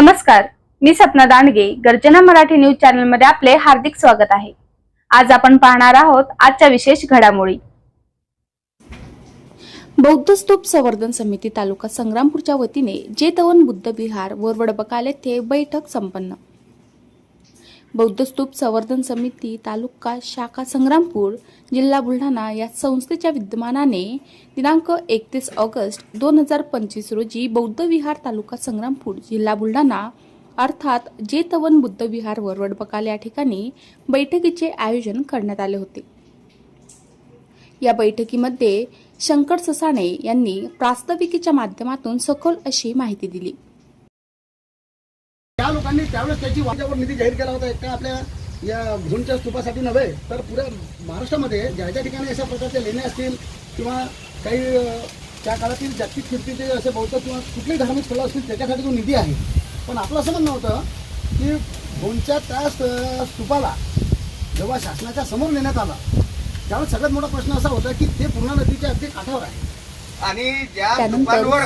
नमस्कार मी सपना दांडगे गर्जना मराठी न्यूज चॅनलमध्ये आपले हार्दिक स्वागत आहे. आज आपण पाहणार आहोत आजच्या विशेष घडामोडी. बौद्ध स्तूप संवर्धन समिती तालुका संग्रामपूरच्या वतीने जेतवन बुद्ध विहार व वडबकाल येथे बैठक संपन्न. बौद्ध स्तूप संवर्धन समिती तालुका शाखा संग्रामपूर जिल्हा बुलढाणा या संस्थेच्या विद्यमानाने दिनांक एकतीस ऑगस्ट दोन हजार पंचवीस रोजी बौद्ध विहार तालुका संग्रामपूर जिल्हा बुलढाणा अर्थात जेतवन बुद्ध विहार वरवड बकाल या ठिकाणी बैठकीचे आयोजन करण्यात आले होते. या बैठकीमध्ये शंकर ससाणे यांनी प्रास्ताविकेच्या माध्यमातून सखोल अशी माहिती दिली. त्याची वाजावर निधी जाहीर केला होता एका आपल्या या भूमच्या स्तूपासाठी नव्हे तर पुऱ्या महाराष्ट्रामध्ये ज्या ज्या ठिकाणी अशा प्रकारचे लेणे असतील किंवा काही त्या काळातील जागतिक कीर्तीचे असे बौद्ध किंवा कुठलेही धार्मिक स्थळं असतील त्याच्यासाठी तो निधी आहे. पण आपलं असं म्हणणं होतं की भूमच्या त्या स्त- स्तूपाला जेव्हा शासनाच्या समोर नेण्यात आला त्यावेळेस सगळ्यात मोठा प्रश्न असा होता की ते पूर्णा नदीच्या अगदी काठावर आहे. आणि ज्या स्तूपांवर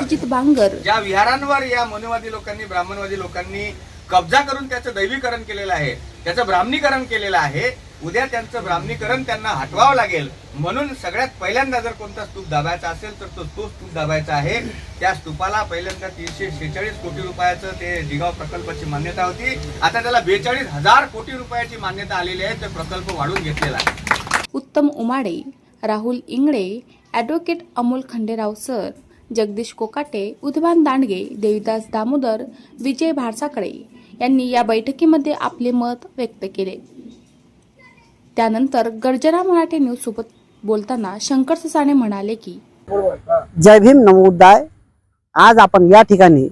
ज्या विहारांवर या मनुवादी लोकांनी ब्राह्मणवादी लोकांनी कब्जा करून त्याचं दैवीकरण केलेलं आहे त्याचं ब्राह्मणीकरण केलेलं आहे उद्या त्यांचं ब्राह्मणीकरण त्यांना हटवावं लागेल. म्हणून सगळ्यात पहिल्यांदा जर कोणता स्तूप दाबायचा असेल तर तो तो स्तूप दाबायचा आहे. त्या स्तूपाला पहिल्यांदा तीनशे शेहेचाळीस कोटी रुपयाचं ते जिगाव प्रकल्पाची मान्यता होती. आता त्याला बेचाळीस हजार कोटी रुपयाची मान्यता आलेली आहे. ते प्रकल्प वाढून घेतलेला आहे. उत्तम उमाडे राहुल इंगळे ॲडव्होकेट अमोल खंडेराव सर जगदीश कोकाटे उद्भान दांडगे देवीदास दामोदर विजय भारसाकडे यांनी या बैठकीमध्ये आपले मत व्यक्त केले. त्यानंतर गर्जना मराठी न्यूज सोबत बोलताना शंकर ससाणे म्हणाले की जय भीम नमोदाय आज आपण या ठिकाणी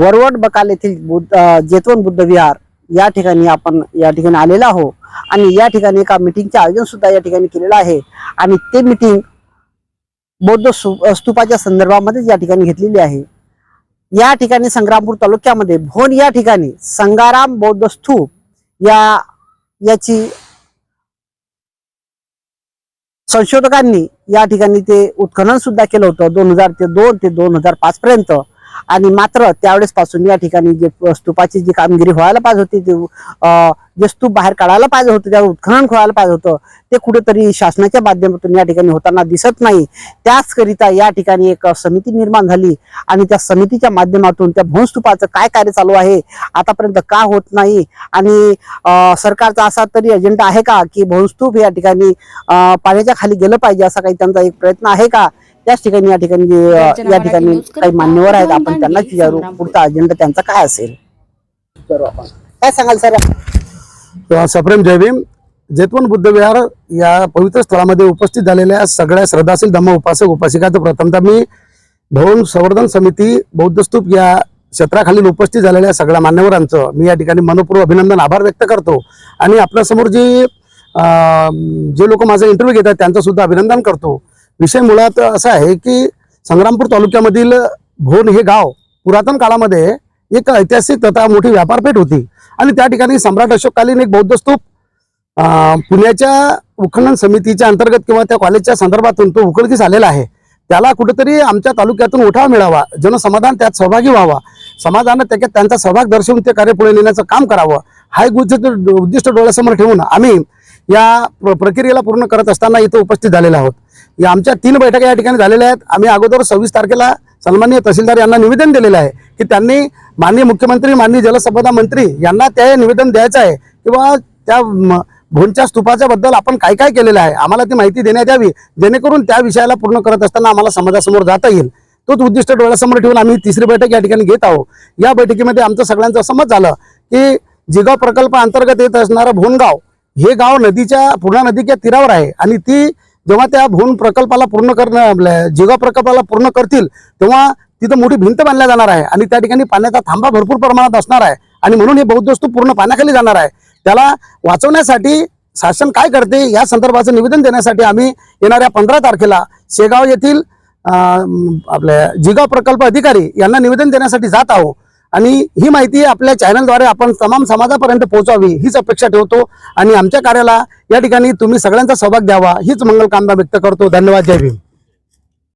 वरवड बकाल येथील बुद्ध जेतवन बुद्ध विहार या ठिकाणी आपण या ठिकाणी आलेलो आहो आणि या ठिकाणी एका मिटिंगचे आयोजन सुद्धा या ठिकाणी केलेलं आहे. आणि ते मिटिंग बौद्ध स्तूपाच्या संदर्भामध्ये या ठिकाणी घेतलेली आहे. या ठिकाणी संग्रामपूर तालुक्यामध्ये भोन या ठिकाणी संगाराम बौद्ध स्तूप या याची संशोधकांनी या ठिकाणी ते उत्खनन सुद्धा केलं होतं. दोन हजार ते दोन ते दोन हजार पाच पर्यंत. आणि मात्र त्यावेळेस पासून या ठिकाणी जे स्तूपाची जी कामगिरी व्हायला पाहिजे होती ते जे स्तूप बाहेर काढायला पाहिजे होतं त्यावर उत्खनन व्हायला पाहिजे होतं ते कुठेतरी शासनाच्या माध्यमातून या ठिकाणी होताना दिसत नाही. त्याचकरिता या ठिकाणी एक समिती निर्माण झाली आणि त्या समितीच्या माध्यमातून त्या भूस्तूपाचं काय कार्य चालू आहे आतापर्यंत का होत नाही आणि सरकारचा असा तरी एजेंडा आहे का की भूस्तूप या ठिकाणी पाण्याच्या खाली गेलं पाहिजे असा काही त्यांचा एक प्रयत्न आहे का? त्याच ठिकाणी या ठिकाणी या ठिकाणी काही मान्यवर आहेत आपण उद्भवन त्यांना दांडगे, विचारू. पुढचा अजेंडा त्यांचा काय असेल. काय सांगाल सर सप्रेम जयभीम जेतवन बुद्ध विहार या पवित्र स्थळामध्ये उपस्थित झालेल्या सगळ्या श्रद्धाशील धम्म उपासक उपासिकाचं प्रथमतः मी भवन संवर्धन समिती बौद्ध स्तूप या क्षेत्राखालील उपस्थित झालेल्या सगळ्या मान्यवरांचं मी या ठिकाणी मनपूर्व अभिनंदन आभार व्यक्त करतो. आणि आपल्यासमोर जी अ, जे लोक माझा इंटरव्ह्यू घेतात त्यांचं सुद्धा अभिनंदन करतो. विषय मुळात असा आहे की संग्रामपूर तालुक्यामधील भोन हे गाव पुरातन काळामध्ये एक ऐतिहासिक तथा मोठी व्यापारपेठ होती. आणि त्या ठिकाणी सम्राट अशोककालीन एक बौद्ध स्तूप पुण्याच्या उखनन समितीच्या अंतर्गत किंवा त्या कॉलेजच्या संदर्भातून तो उकळकीस आलेला आहे. त्याला कुठेतरी आमच्या तालुक्यातून उठाव मिळावा जनसमाधान त्यात सहभागी व्हावा समाजानं त्याच्यात त्यांचा सहभाग दर्शवून ते कार्य पुढे नेण्याचं काम करावं हा एक उद्दिष्ट उद्दिष्ट डोळ्यासमोर ठेवून आम्ही या प्र- प्रक्रियेला पूर्ण करत असताना इथं उपस्थित झालेलो आहोत. या आमच्या तीन बैठका या ठिकाणी झालेल्या आहेत. आम्ही अगोदर सव्वीस तारखेला सन्माननीय तहसीलदार यांना निवेदन दिलेलं आहे की त्यांनी माननीय मुख्यमंत्री माननीय जलसंपदा मंत्री यांना ते निवेदन द्यायचं आहे किंवा त्या म, भोनच्या स्तूपाच्या बद्दल आपण काय काय केलेलं आहे आम्हाला ती माहिती देण्यात यावी. जेणेकरून त्या विषयाला पूर्ण करत असताना आम्हाला समाजासमोर जाता येईल. तोच उद्दिष्ट डोळ्यासमोर ठेवून आम्ही तिसरी बैठक या ठिकाणी घेत आहोत. या बैठकीमध्ये आमचं सगळ्यांचं असं मत झालं की जिगाव प्रकल्प अंतर्गत येत असणारं भोनगाव हे गाव नदीच्या पूर्णा नदीच्या तीरावर आहे. आणि ती जेव्हा त्या भून प्रकल्पाला पूर्ण करणं आपल्या जिगाव प्रकल्पाला पूर्ण करतील तेव्हा तिथं मोठी भिंत बांधल्या जाणार आहे. आणि त्या ठिकाणी पाण्याचा थांबा भरपूर प्रमाणात असणार आहे. आणि म्हणून हे बौद्ध वस्तू पूर्ण पाण्याखाली जाणार आहे. त्याला वाचवण्यासाठी शासन काय करते या संदर्भाचं निवेदन देण्यासाठी आम्ही येणाऱ्या पंधरा तारखेला शेगाव येथील आपल्या जिगाव प्रकल्प अधिकारी यांना निवेदन देण्यासाठी जात आहोत. आणि ही माहिती आपल्या चॅनलद्वारे आपण तमाम समाजापर्यंत पोहोचावी हीच अपेक्षा ठेवतो. आणि आमच्या कार्याला या ठिकाणी तुम्ही सगळ्यांचा सहभाग द्यावा हीच मंगल कामना व्यक्त करतो. धन्यवाद. जय भीम.